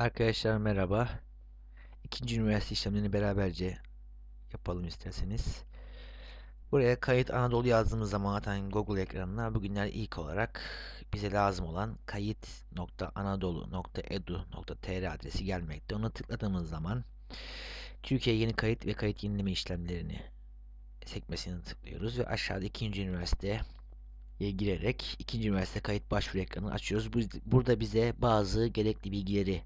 Arkadaşlar merhaba. İkinci üniversite işlemlerini beraberce yapalım isterseniz. Buraya kayıt Anadolu yazdığımız zaman zaten Google ekranına bugünler ilk olarak bize lazım olan kayıt.anadolu.edu.tr adresi gelmekte. Ona tıkladığımız zaman Türkiye yeni kayıt ve kayıt yenileme işlemlerini sekmesini tıklıyoruz ve aşağıda ikinci üniversite girerek ikinci üniversite kayıt başvuru ekranını açıyoruz. Burada bize bazı gerekli bilgileri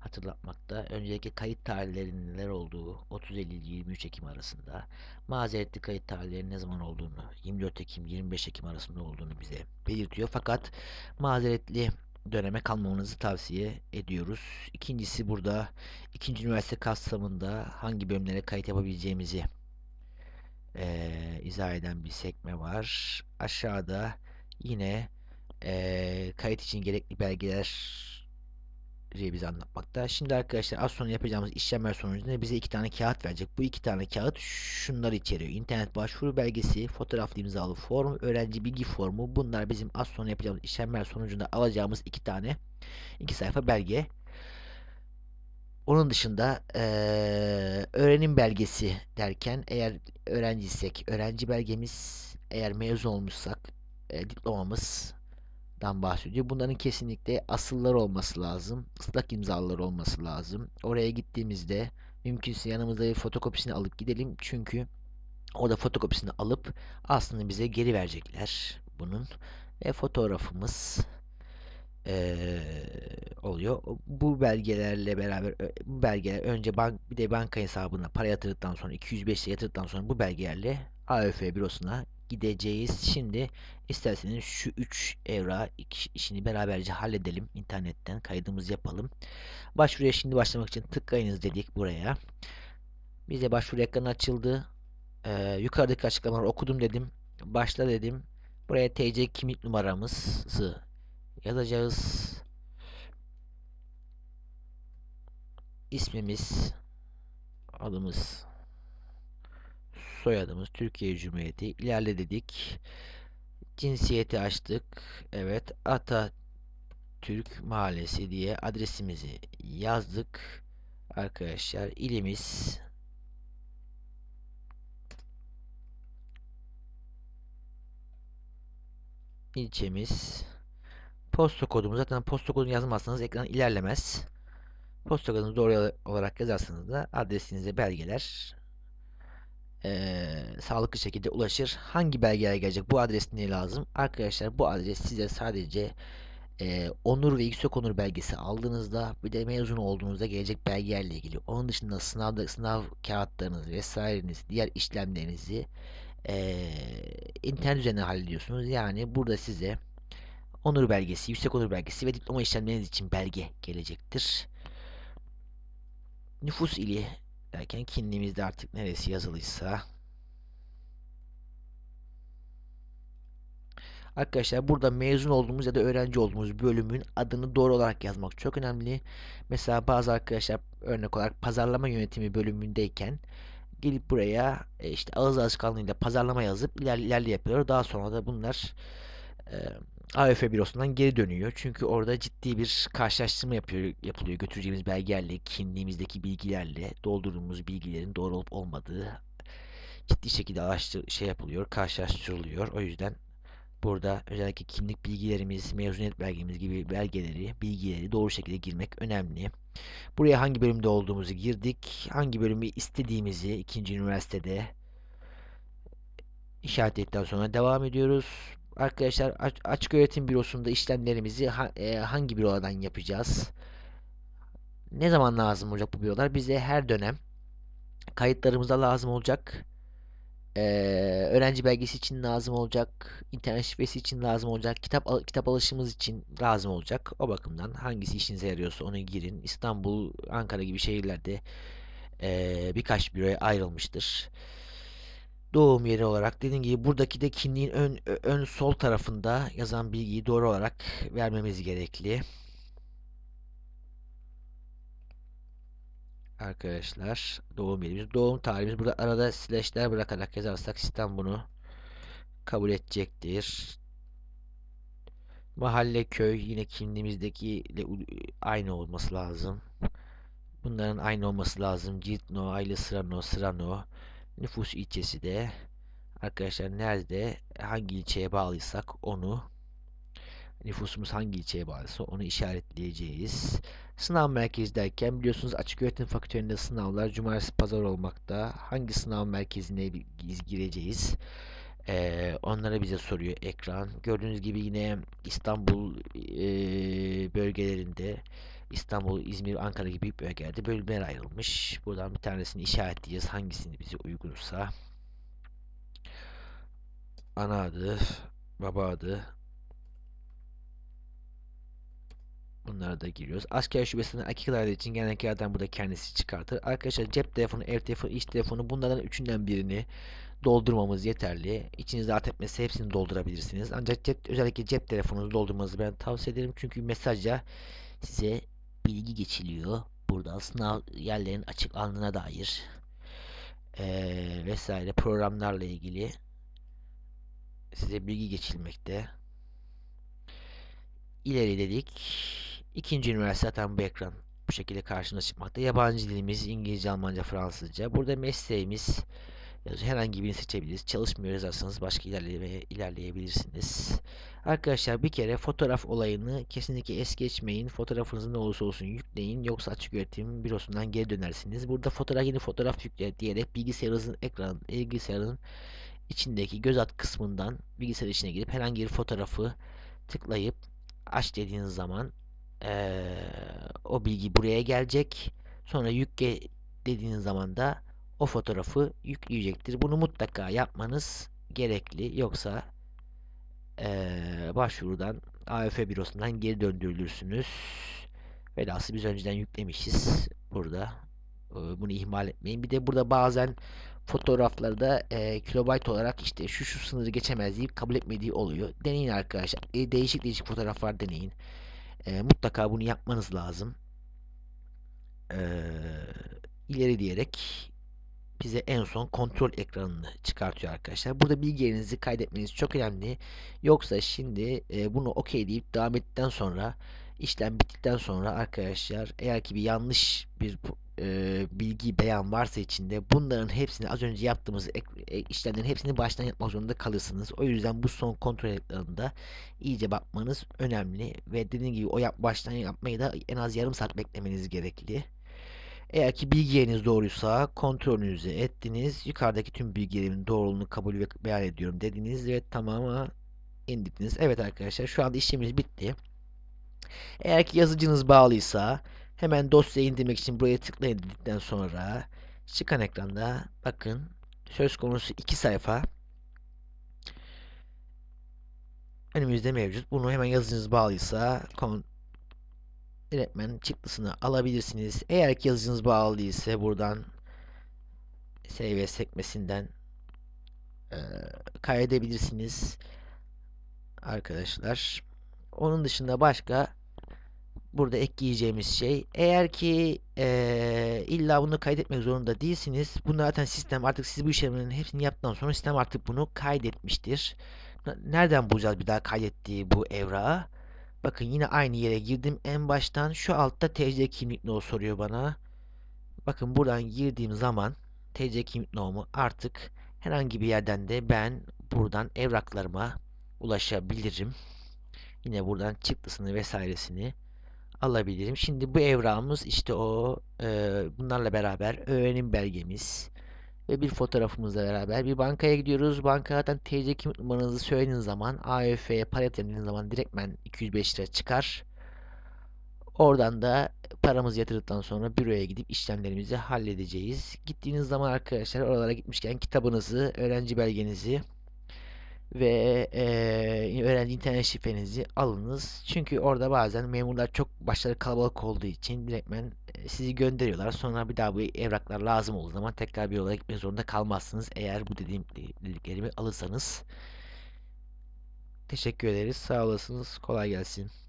hatırlatmakta. Öncelikle kayıt tarihlerinin neler olduğu 30 Eylül 23 Ekim arasında mazeretli kayıt tarihlerinin ne zaman olduğunu 24 Ekim 25 Ekim arasında olduğunu bize belirtiyor. Fakat mazeretli döneme kalmamanızı tavsiye ediyoruz. İkincisi burada ikinci üniversite kapsamında hangi bölümlere kayıt yapabileceğimizi e, izah eden bir sekme var. Aşağıda yine e, kayıt için gerekli belgeler bize anlatmakta. Şimdi arkadaşlar az sonra yapacağımız işlemler sonucunda bize iki tane kağıt verecek. Bu iki tane kağıt şunları içeriyor. İnternet başvuru belgesi, fotoğraflı imzalı form, öğrenci bilgi formu. Bunlar bizim az sonra yapacağımız işlemler sonucunda alacağımız iki tane iki sayfa belge. Onun dışında ee, öğrenim belgesi derken eğer öğrenciysek öğrenci belgemiz eğer mezun olmuşsak e, diplomamızdan bahsediyor. Bunların kesinlikle asıllar olması lazım. ıslak imzalar olması lazım. Oraya gittiğimizde mümkünse yanımızda bir fotokopisini alıp gidelim. Çünkü o da fotokopisini alıp aslında bize geri verecekler bunun. Ve fotoğrafımız ee, oluyor. Bu belgelerle beraber bu belgeler önce bank bir de banka hesabına para yatırdıktan sonra 205 lira yatırdıktan sonra bu belgelerle AÖF bürosuna gideceğiz. Şimdi isterseniz şu 3 evra işini beraberce halledelim. internetten kaydımızı yapalım. Başvuruya şimdi başlamak için tıklayınız dedik buraya. Bize başvuru ekranı açıldı. Ee, yukarıdaki açıklamaları okudum dedim. Başla dedim. Buraya TC kimlik numaramızı yazacağız. İsmimiz, adımız, soyadımız Türkiye Cumhuriyeti ilerle dedik. Cinsiyeti açtık. Evet, Ata Türk Mahallesi diye adresimizi yazdık. Arkadaşlar ilimiz ilçemiz Posta kodumuz zaten posta kodunu yazmazsanız ekran ilerlemez. Posta kodunu doğru olarak yazarsanız da adresinize belgeler ee, sağlıklı şekilde ulaşır. Hangi belgeler gelecek? Bu adres ne lazım? Arkadaşlar bu adres size sadece e, onur ve yüksek onur belgesi aldığınızda bir de mezun olduğunuzda gelecek belgelerle ilgili. Onun dışında sınavda sınav kağıtlarınız vesaireniz, diğer işlemlerinizi e, internet üzerinden hallediyorsunuz. Yani burada size onur belgesi, yüksek onur belgesi ve diploma işlemleriniz için belge gelecektir. Nüfus ili derken kimliğimizde artık neresi yazılıysa Arkadaşlar burada mezun olduğumuz ya da öğrenci olduğumuz bölümün adını doğru olarak yazmak çok önemli. Mesela bazı arkadaşlar örnek olarak pazarlama yönetimi bölümündeyken gelip buraya e, işte ağız alışkanlığıyla pazarlama yazıp iler, ilerle yapıyor. Daha sonra da bunlar e, AÖF bürosundan geri dönüyor. Çünkü orada ciddi bir karşılaştırma yapıyor, yapılıyor götüreceğimiz belgelerle, kimliğimizdeki bilgilerle, doldurduğumuz bilgilerin doğru olup olmadığı ciddi şekilde araştır şey yapılıyor, karşılaştırılıyor. O yüzden burada özellikle kimlik bilgilerimiz, mezuniyet belgemiz gibi belgeleri, bilgileri doğru şekilde girmek önemli. Buraya hangi bölümde olduğumuzu girdik. Hangi bölümü istediğimizi ikinci üniversitede işaretledikten sonra devam ediyoruz. Arkadaşlar açık öğretim bürosunda işlemlerimizi e, hangi bürolardan yapacağız? Ne zaman lazım olacak bu bürolar? Bize her dönem kayıtlarımıza lazım olacak. Ee, öğrenci belgesi için lazım olacak. internet şifresi için lazım olacak. Kitap kitap alışımız için lazım olacak. O bakımdan hangisi işinize yarıyorsa onu girin. İstanbul, Ankara gibi şehirlerde e, birkaç büroya ayrılmıştır doğum yeri olarak dediğim gibi buradaki de kimliğin ön, ön sol tarafında yazan bilgiyi doğru olarak vermemiz gerekli. Arkadaşlar doğum yerimiz, doğum tarihimiz burada arada slashler bırakarak yazarsak sistem bunu kabul edecektir. Mahalle, köy yine kimliğimizdekiyle aynı olması lazım. Bunların aynı olması lazım. Ciltno, Aile Sırano, Sırano. Nüfus ilçesi de arkadaşlar nerede hangi ilçeye bağlıysak onu nüfusumuz hangi ilçeye bağlıysa onu işaretleyeceğiz. Sınav merkezi derken biliyorsunuz açık öğretim fakültelerinde sınavlar cumartesi pazar olmakta. Hangi sınav merkezine gireceğiz? Ee, onlara bize soruyor ekran. Gördüğünüz gibi yine İstanbul e, bölgelerinde İstanbul, İzmir, Ankara gibi büyük bölgelerde bölümler ayrılmış. Buradan bir tanesini işaretleyeceğiz. Hangisini bize uygunsa. Ana adı, baba adı. Bunları da giriyoruz. Asker şubesinden akikalar için genellikle burada kendisi çıkartır. Arkadaşlar cep telefonu, ev telefonu, iş telefonu bunlardan üçünden birini doldurmamız yeterli. İçiniz rahat etmesi hepsini doldurabilirsiniz. Ancak cep, özellikle cep telefonunuzu doldurmanızı ben tavsiye ederim. Çünkü mesajca size bilgi geçiliyor. Burada sınav yerlerin açık alnına dair ee, vesaire programlarla ilgili size bilgi geçilmekte. İleri dedik. İkinci üniversite zaten bu ekran bu şekilde karşınıza çıkmakta. Yabancı dilimiz İngilizce, Almanca, Fransızca. Burada mesleğimiz herhangi birini seçebiliriz. Çalışmıyor yazarsanız başka ilerlemeye ilerleyebilirsiniz. Arkadaşlar bir kere fotoğraf olayını kesinlikle es geçmeyin. Fotoğrafınızı ne olursa olsun yükleyin. Yoksa açık öğretim bürosundan geri dönersiniz. Burada fotoğraf yeni fotoğraf yükle diyerek bilgisayarınızın ekran bilgisayarın içindeki göz at kısmından bilgisayar içine girip herhangi bir fotoğrafı tıklayıp aç dediğiniz zaman ee, o bilgi buraya gelecek. Sonra yükle dediğiniz zaman da o fotoğrafı yükleyecektir. Bunu mutlaka yapmanız gerekli. Yoksa ee, başvurudan AFF bürosundan geri döndürülürsünüz. Velhası biz önceden yüklemişiz burada. Ee, bunu ihmal etmeyin. Bir de burada bazen fotoğraflarda e, kilobayt olarak işte şu şu sınırı geçemez deyip kabul etmediği oluyor. Deneyin arkadaşlar. E, değişik değişik fotoğraflar deneyin. E, mutlaka bunu yapmanız lazım. E, ileri diyerek bize en son kontrol ekranını çıkartıyor arkadaşlar. Burada bilgilerinizi kaydetmeniz çok önemli. Yoksa şimdi e, bunu okey deyip devam ettikten sonra işlem bittikten sonra arkadaşlar eğer ki bir yanlış bir e, bilgi beyan varsa içinde bunların hepsini az önce yaptığımız e, işlemlerin hepsini baştan yapmak zorunda kalırsınız. O yüzden bu son kontrol ekranında iyice bakmanız önemli ve dediğim gibi o yap, baştan yapmayı da en az yarım saat beklemeniz gerekli. Eğer ki bilgileriniz doğruysa kontrolünüzü ettiniz. Yukarıdaki tüm bilgilerimin doğruluğunu kabul ve beyan ediyorum dediniz ve tamama indirdiniz. Evet arkadaşlar şu anda işlemimiz bitti. Eğer ki yazıcınız bağlıysa hemen dosyayı indirmek için buraya tıklayın dedikten sonra çıkan ekranda bakın söz konusu iki sayfa önümüzde mevcut. Bunu hemen yazıcınız bağlıysa direktmen çıktısını alabilirsiniz. Eğer ki yazıcınız bağlı değilse buradan save sekmesinden e, kaydedebilirsiniz arkadaşlar. Onun dışında başka burada ekleyeceğimiz şey eğer ki e, illa bunu kaydetmek zorunda değilsiniz. Bunu zaten sistem artık siz bu işlemlerin hepsini yaptıktan sonra sistem artık bunu kaydetmiştir. Nereden bulacağız bir daha kaydettiği bu evrağı? Bakın yine aynı yere girdim en baştan. Şu altta TC kimlik no soruyor bana. Bakın buradan girdiğim zaman TC kimlik no'mu artık herhangi bir yerden de ben buradan evraklarıma ulaşabilirim. Yine buradan çıktısını vesairesini alabilirim. Şimdi bu evrağımız işte o e, bunlarla beraber öğrenim belgemiz ve bir fotoğrafımızla beraber bir bankaya gidiyoruz. Bankadan TC kimlik numaranızı söylediğiniz zaman AFF'ye para yatırdığınız zaman direktmen 205 lira çıkar. Oradan da paramızı yatırdıktan sonra büroya gidip işlemlerimizi halledeceğiz. Gittiğiniz zaman arkadaşlar oralara gitmişken kitabınızı, öğrenci belgenizi ve e, öğrenci internet şifrenizi alınız. Çünkü orada bazen memurlar çok başları kalabalık olduğu için direktmen e, sizi gönderiyorlar. Sonra bir daha bu evraklar lazım olduğu zaman tekrar bir yola gitmek zorunda kalmazsınız. Eğer bu dediğim dediklerimi alırsanız. Teşekkür ederiz. Sağ olasınız. Kolay gelsin.